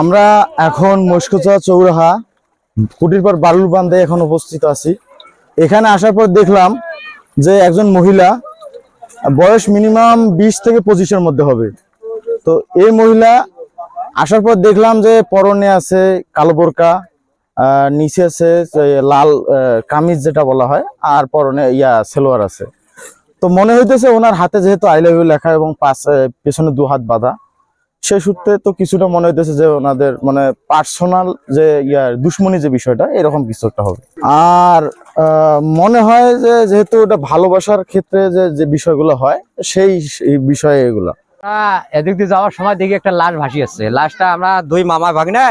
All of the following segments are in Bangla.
আমরা এখন মস্কোচা চৌরাহা, কুটির পর বালুর বান্ধে এখন উপস্থিত আছি। এখানে আসার পর দেখলাম যে একজন মহিলা বয়স মিনিমাম বিশ থেকে পঁচিশের মধ্যে হবে। তো এই মহিলা আসার পর দেখলাম যে পরনে আছে কালো বোরকা নিচে আছে লাল কামিজ যেটা বলা হয়, আর পরনে ইয়া, সেলোয়ার আছে। তো মনে হইতেছে ওনার হাতে যেহেতু আই লাভ ইউ লেখা এবং পাশে পেছনে দু হাত বাঁধা, সে সূত্রে তো কিছুটা মনে হইতেছে যে ওনাদের মানে পার্সোনাল যে ইয়ার দুশ্মনী যে বিষয়টা, এরকম কিছু একটা হবে। আর মনে হয় যে যেহেতু ওটা ভালোবাসার ক্ষেত্রে যে যে বিষয়গুলো হয়, সেই বিষয়ে এগুলো। এদিক দিয়ে যাওয়ার সময় দেখি একটা লাশ ভাসি আসছে লাশটা আমরা দুই মামা ভাগনা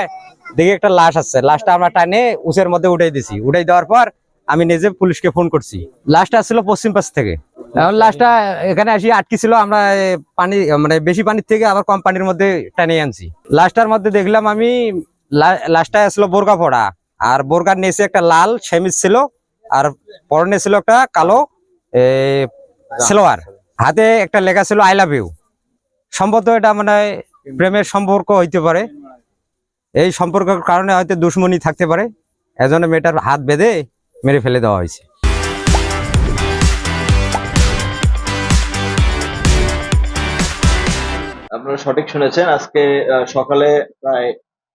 দেখি একটা লাশ আসছে লাশটা আমরা টানে উচের মধ্যে উঠাই দিছি। উঠাই দেওয়ার পর আমি নিজে পুলিশকে ফোন করছি। লাশটা আসছিল পশ্চিম পাশ থেকে। লাশটা এখানে আসি, আটকি ছিল, আমরা পানি মানে বেশি পানির থেকে আবার কম পানির মধ্যে টানে আনছি। লাশটার মধ্যে দেখলাম আমি, লা- লাশটা আসলো বোরকা পড়া। আর বোরকার নিচে একটা লাল সেমিজ ছিল, আর পরনে ছিল একটা কালো সেলোয়ার। হাতে একটা লেখা ছিল আই লাভ ইউ সম্ভবত এটা মানে প্রেমের সম্পর্ক হইতে পারে। এই সম্পর্কের কারণে হয়তো দুশ্মনী থাকতে পারে। এজন্য মেয়েটার হাত বেঁধে মেরে ফেলে দেওয়া হয়েছে। আপনারা সঠিক শুনেছেন। আজকে সকালে প্রায়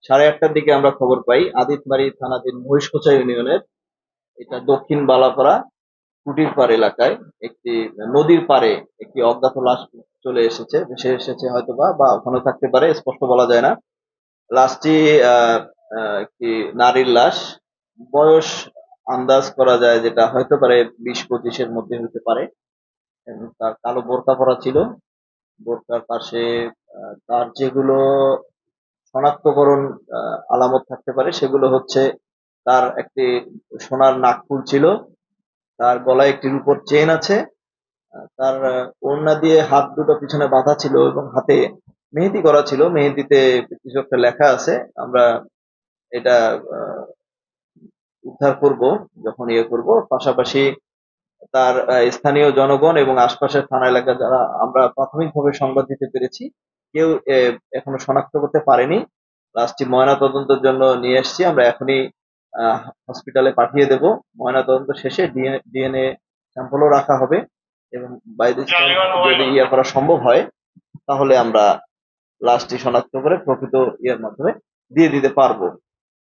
সাড়ে আটটার দিকে আমরা খবর পাই। আদিতবাড়ি থানাধীন মহিষকোচা ইউনিয়নের এটা দক্ষিণ বালাপাড়া কুটির পাড় এলাকায় একটি নদীর পাড়ে একটি অজ্ঞাত লাশ চলে এসেছে। ভেসে এসেছে হয়তোবা বা ওখানে থাকতে পারে, স্পষ্ট বলা যায় না। লাশটি একটি নারীর লাশ। বয়স আন্দাজ করা যায় যেটা হয়তো পারে বিশ পঁচিশের মধ্যে হতে পারে। তার কালো বোরকা পরা ছিল। বোরকার পাশে তার যেগুলো শনাক্তকরণ আলামত থাকতে পারে, সেগুলো হচ্ছে তার একটি সোনার নাকফুল ছিল, তার গলায় একটি রূপোর চেন আছে তার ওড়না দিয়ে হাত দুটো পিছনে বাঁধা ছিল এবং হাতে মেহেদি করা ছিল, মেহেদিতে কিছু একটা লেখা আছে, আমরা এটা উদ্ধার করব, যখন ইয়ে করব, পাশাপাশি তার স্থানীয় জনগণ এবং আশপাশের থানা এলাকা যারা আমরা প্রাথমিকভাবে সংবাদ দিতে পেরেছি কেউ এখনও শনাক্ত করতে পারেনি। লাশটি ময়না তদন্তের জন্য নিয়ে এসেছি আমরা এখনই হসপিটালে পাঠিয়ে দেব। ময়না তদন্ত শেষে ডিএনএ স্যাম্পলও রাখা হবে এবং বাইরে যদি ইয়ে করা সম্ভব হয় তাহলে আমরা লাশটি শনাক্ত করে প্রকৃত ইয়ের মাধ্যমে দিয়ে দিতে পারব।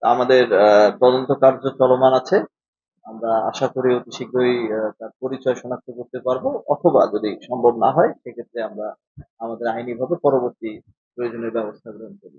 আমাদের আহ, তদন্ত কার্য চলমান আছে। আমরা আশা করি অতি শীঘ্রই তার পরিচয় শনাক্ত করতে পারব। অথবা যদি সম্ভব না হয়, সেক্ষেত্রে আমরা আমাদের আইনিভাবে পরবর্তী প্রয়োজনীয় ব্যবস্থা গ্রহণ করব।